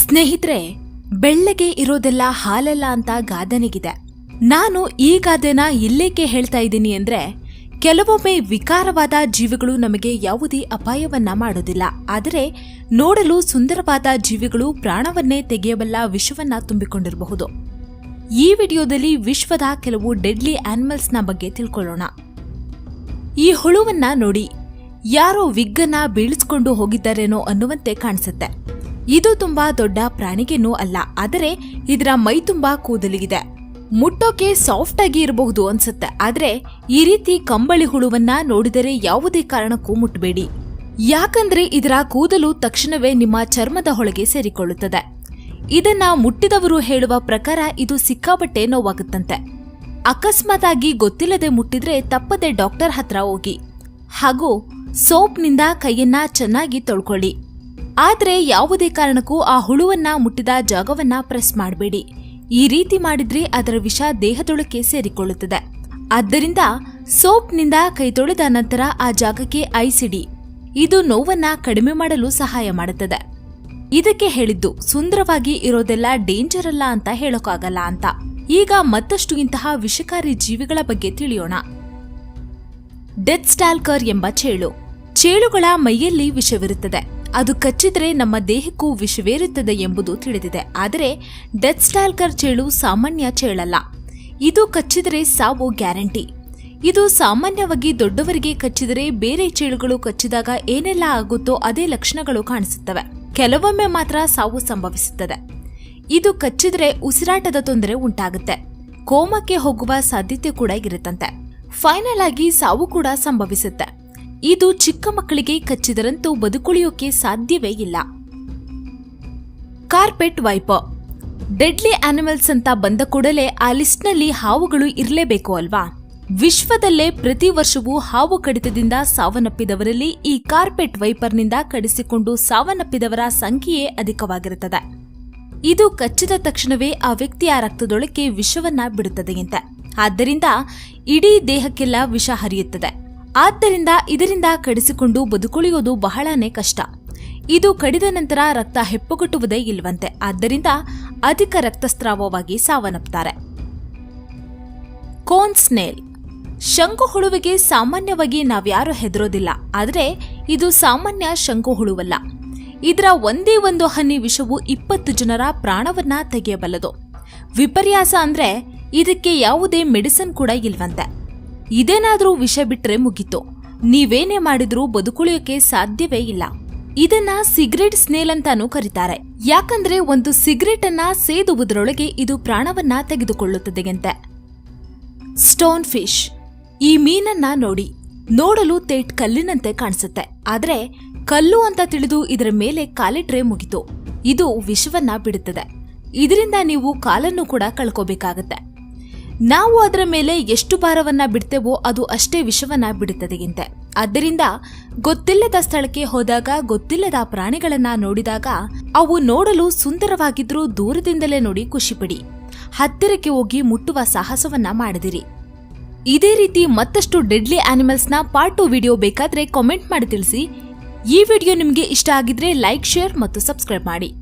ಸ್ನೇಹಿತರೆ, ಬೆಳ್ಳಗೆ ಇರೋದೆಲ್ಲ ಹಾಲಲ್ಲ ಅಂತ ಗಾದೆನಿಗಿದೆ. ನಾನು ಈ ಗಾದೆನ ಇಲ್ಲೇಕೆ ಹೇಳ್ತಾ ಇದ್ದೀನಿ ಅಂದ್ರೆ, ಕೆಲವೊಮ್ಮೆ ವಿಕಾರವಾದ ಜೀವಿಗಳು ನಮಗೆ ಯಾವುದೇ ಅಪಾಯವನ್ನ ಮಾಡೋದಿಲ್ಲ. ಆದರೆ, ನೋಡಲು ಸುಂದರವಾದ ಜೀವಿಗಳು ಪ್ರಾಣವನ್ನೇ ತೆಗೆಯಬಲ್ಲ ವಿಷವನ್ನ ತುಂಬಿಕೊಂಡಿರಬಹುದು. ಈ ವಿಡಿಯೋದಲ್ಲಿ ವಿಶ್ವದ ಕೆಲವು ಡೆಡ್ಲಿ ಆನಿಮಲ್ಸ್ನ ಬಗ್ಗೆ ತಿಳ್ಕೊಳ್ಳೋಣ. ಈ ಹುಳುವನ್ನ ನೋಡಿ, ಯಾರೋ ವಿಗ್ಗನ್ನ ಬೀಳಿಸ್ಕೊಂಡು ಹೋಗಿದ್ದಾರೇನೋ ಅನ್ನುವಂತೆ ಕಾಣಿಸುತ್ತೆ. ಇದು ತುಂಬಾ ದೊಡ್ಡ ಪ್ರಾಣಿಗೆನೂ ಅಲ್ಲ, ಆದರೆ ಇದರ ಮೈ ತುಂಬಾ ಕೂದಲಿಗಿದೆ. ಮುಟ್ಟೋಕೆ ಸಾಫ್ಟ್ ಆಗಿ ಇರಬಹುದು ಅನ್ಸುತ್ತೆ, ಆದ್ರೆ ಈ ರೀತಿ ಕಂಬಳಿ ಹುಳುವನ್ನ ನೋಡಿದರೆ ಯಾವುದೇ ಕಾರಣಕ್ಕೂ ಮುಟ್ಟಬೇಡಿ ಯಾಕಂದ್ರೆ ಇದರ ಕೂದಲು ತಕ್ಷಣವೇ ನಿಮ್ಮ ಚರ್ಮದ ಹೊಳಗೆ ಸೇರಿಕೊಳ್ಳುತ್ತದೆ. ಇದನ್ನ ಮುಟ್ಟಿದವರು ಹೇಳುವ ಪ್ರಕಾರ ಇದು ಸಿಕ್ಕಾಪಟ್ಟೆ ನೋವಾಗುತ್ತಂತೆ. ಅಕಸ್ಮಾತ್ ಆಗಿ ಗೊತ್ತಿಲ್ಲದೆ ಮುಟ್ಟಿದ್ರೆ ತಪ್ಪದೆ ಡಾಕ್ಟರ್ ಹತ್ರ ಹೋಗಿ. ಹಾಗೂ ಸೋಪ್ನಿಂದ ಕೈಯನ್ನ ಚೆನ್ನಾಗಿ ತೊಳ್ಕೊಳ್ಳಿ. ಆದ್ರೆ ಯಾವುದೇ ಕಾರಣಕ್ಕೂ ಆ ಹುಳುವನ್ನ ಮುಟ್ಟಿದ ಜಾಗವನ್ನ ಪ್ರೆಸ್ ಮಾಡಬೇಡಿ. ಈ ರೀತಿ ಮಾಡಿದ್ರೆ ಅದರ ವಿಷ ದೇಹದೊಳಕ್ಕೆ ಸೇರಿಕೊಳ್ಳುತ್ತದೆ. ಆದ್ದರಿಂದ ಸೋಪ್ನಿಂದ ಕೈ ತೊಳೆದ ನಂತರ ಆ ಜಾಗಕ್ಕೆ ಐಸಿಡಿ. ಇದು ನೋವನ್ನ ಕಡಿಮೆ ಮಾಡಲು ಸಹಾಯ ಮಾಡುತ್ತದೆ. ಇದಕ್ಕೆ ಹೇಳಿದ್ದು, ಸುಂದರವಾಗಿ ಇರೋದೆಲ್ಲ ಡೇಂಜರ್ ಅಲ್ಲ ಅಂತ ಹೇಳೋಕ್ಕಾಗಲ್ಲ ಅಂತ. ಈಗ ಮತ್ತಷ್ಟು ಇಂತಹ ವಿಷಕಾರಿ ಜೀವಿಗಳ ಬಗ್ಗೆ ತಿಳಿಯೋಣ. ಡೆತ್ ಸ್ಟಾಲ್ಕರ್ ಎಂಬ ಚೇಳು. ಚೇಳುಗಳ ಮೈಯಲ್ಲಿ ವಿಷವಿರುತ್ತದೆ. ಅದು ಕಚ್ಚಿದ್ರೆ ನಮ್ಮ ದೇಹಕ್ಕೂ ವಿಷವೇರುತ್ತದೆ ಎಂಬುದು ತಿಳಿದಿದೆ. ಆದರೆ ಡೆತ್ ಸ್ಟಾಲ್ಕರ್ ಚೇಳು ಸಾಮಾನ್ಯ ಚೇಳಲ್ಲ. ಇದು ಕಚ್ಚಿದರೆ ಸಾವು ಗ್ಯಾರಂಟಿ. ಇದು ಸಾಮಾನ್ಯವಾಗಿ ದೊಡ್ಡವರಿಗೆ ಕಚ್ಚಿದರೆ ಬೇರೆ ಚೇಳುಗಳು ಕಚ್ಚಿದಾಗ ಏನೆಲ್ಲ ಆಗುತ್ತೋ ಅದೇ ಲಕ್ಷಣಗಳು ಕಾಣಿಸುತ್ತವೆ. ಕೆಲವೊಮ್ಮೆ ಮಾತ್ರ ಸಾವು ಸಂಭವಿಸುತ್ತದೆ. ಇದು ಕಚ್ಚಿದ್ರೆ ಉಸಿರಾಟದ ತೊಂದರೆ ಉಂಟಾಗುತ್ತೆ. ಕೋಮಕ್ಕೆ ಹೋಗುವ ಸಾಧ್ಯತೆ ಕೂಡ ಇರುತ್ತಂತೆ. ಫೈನಲ್ ಆಗಿ ಸಾವು ಕೂಡ ಸಂಭವಿಸುತ್ತೆ. ಇದು ಚಿಕ್ಕ ಮಕ್ಕಳಿಗೆ ಕಚ್ಚಿದರಂತೂ ಬದುಕುಳಿಯೋಕೆ ಸಾಧ್ಯವೇ ಇಲ್ಲ. ಕಾರ್ಪೆಟ್ ವೈಪರ್ ಡೆಡ್ಲಿ ಆನಿಮಲ್ಸ್ ಅಂತ ಬಂದ ಕೂಡಲೇ ಆ ಲಿಸ್ಟ್ನಲ್ಲಿ ಹಾವುಗಳು ಇರಲೇಬೇಕು ಅಲ್ವಾ? ವಿಶ್ವದಲ್ಲೇ ಪ್ರತಿ ವರ್ಷವೂ ಹಾವು ಕಡಿತದಿಂದ ಸಾವನ್ನಪ್ಪಿದವರಲ್ಲಿ ಈ ಕಾರ್ಪೆಟ್ ವೈಪರ್ನಿಂದ ಕಡಿಸಿಕೊಂಡು ಸಾವನ್ನಪ್ಪಿದವರ ಸಂಖ್ಯೆಯೇ ಅಧಿಕವಾಗಿರುತ್ತದೆ. ಇದು ಕಚ್ಚಿದ ತಕ್ಷಣವೇ ಆ ವ್ಯಕ್ತಿಯ ರಕ್ತದೊಳಕ್ಕೆ ವಿಷವನ್ನ ಬಿಡುತ್ತದೆಯಂತೆ. ಆದ್ದರಿಂದ ಇಡೀ ದೇಹಕ್ಕೆಲ್ಲ ವಿಷ ಹರಿಯುತ್ತದೆ. ಆದ್ದರಿಂದ ಇದರಿಂದ ಕಡಿಸಿಕೊಂಡು ಬದುಕುಳಿಯೋದು ಬಹಳನೇ ಕಷ್ಟ. ಇದು ಕಡಿದ ನಂತರ ರಕ್ತ ಹೆಪ್ಪುಗಟ್ಟುವುದೇ ಇಲ್ಲವಂತೆ ಆದ್ದರಿಂದ ಅಧಿಕ ರಕ್ತಸ್ರಾವವಾಗಿ ಸಾವನ್ನಪ್ಪುತ್ತಾರೆ ಕೋನ್ ಸ್ನೇಲ್. ಶಂಕು ಹುಳುವಿಗೆ ಸಾಮಾನ್ಯವಾಗಿ ನಾವ್ಯಾರು ಹೆದರೋದಿಲ್ಲ. ಆದರೆ ಇದು ಸಾಮಾನ್ಯ ಶಂಕು ಹುಳುವಲ್ಲ. ಇದರ ಒಂದೇ ಒಂದು ಹನಿ ವಿಷವು ಇಪ್ಪತ್ತು ಜನರ ಪ್ರಾಣವನ್ನ ತೆಗೆಯಬಲ್ಲದು. ವಿಪರ್ಯಾಸ ಅಂದ್ರೆ ಇದಕ್ಕೆ ಯಾವುದೇ ಮೆಡಿಸಿನ್ ಕೂಡ ಇಲ್ವಂತೆ. ಇದೇನಾದ್ರೂ ವಿಷ ಬಿಟ್ರೆ ಮುಗೀತು. ನೀವೇನೇ ಮಾಡಿದ್ರೂ ಬದುಕುಳಿಯೋಕೆ ಸಾಧ್ಯವೇ ಇಲ್ಲ. ಇದನ್ನ ಸಿಗರೆಟ್ ಸ್ನೇಲ್ ಅಂತಾನೂ ಕರೀತಾರೆ. ಯಾಕಂದ್ರೆ ಒಂದು ಸಿಗರೆಟ್ ಅನ್ನ ಸೇದುವುದರೊಳಗೆ ಇದು ಪ್ರಾಣವನ್ನ ತೆಗೆದುಕೊಳ್ಳುತ್ತದೆಯಂತೆ. Stone fish. ಈ ಮೀನನ್ನ ನೋಡಿ. ನೋಡಲು ತೇಟ್ ಕಲ್ಲಿನಂತೆ ಕಾಣಿಸುತ್ತೆ. ಆದ್ರೆ ಕಲ್ಲು ಅಂತ ತಿಳಿದು ಇದರ ಮೇಲೆ ಕಾಲಿಟ್ರೆ ಮುಗಿತು. ಇದು ವಿಷವನ್ನ ಬಿಡುತ್ತದೆ. ಇದರಿಂದ ನೀವು ಕಾಲನ್ನು ಕೂಡ ಕಳ್ಕೋಬೇಕಾಗತ್ತೆ. ನಾವು ಅದರ ಮೇಲೆ ಎಷ್ಟು ಭಾರವನ್ನ ಬಿಡ್ತೇವೋ ಅದು ಅಷ್ಟೇ ವಿಷವನ್ನ ಬಿಡುತ್ತದೆಯಂತೆ ಆದ್ದರಿಂದ ಗೊತ್ತಿಲ್ಲದ ಸ್ಥಳಕ್ಕೆ ಹೋದಾಗ, ಗೊತ್ತಿಲ್ಲದ ಪ್ರಾಣಿಗಳನ್ನ ನೋಡಿದಾಗ ಅವು ನೋಡಲು ಸುಂದರವಾಗಿದ್ರೂ ದೂರದಿಂದಲೇ ನೋಡಿ ಖುಷಿಪಡಿ. ಹತ್ತಿರಕ್ಕೆ ಹೋಗಿ ಮುಟ್ಟುವ ಸಾಹಸವನ್ನ ಮಾಡದಿರಿ. ಇದೇ ರೀತಿ ಮತ್ತಷ್ಟು ಡೆಡ್ಲಿ ಆನಿಮಲ್ಸ್ನ ಪಾರ್ಟ್ ಟು ವಿಡಿಯೋ ಬೇಕಾದ್ರೆ ಕಾಮೆಂಟ್ ಮಾಡಿ ತಿಳಿಸಿ. ಈ ವಿಡಿಯೋ ನಿಮಗೆ ಇಷ್ಟ ಆಗಿದ್ರೆ ಲೈಕ್, ಶೇರ್ ಮತ್ತು ಸಬ್ಸ್ಕ್ರೈಬ್ ಮಾಡಿ.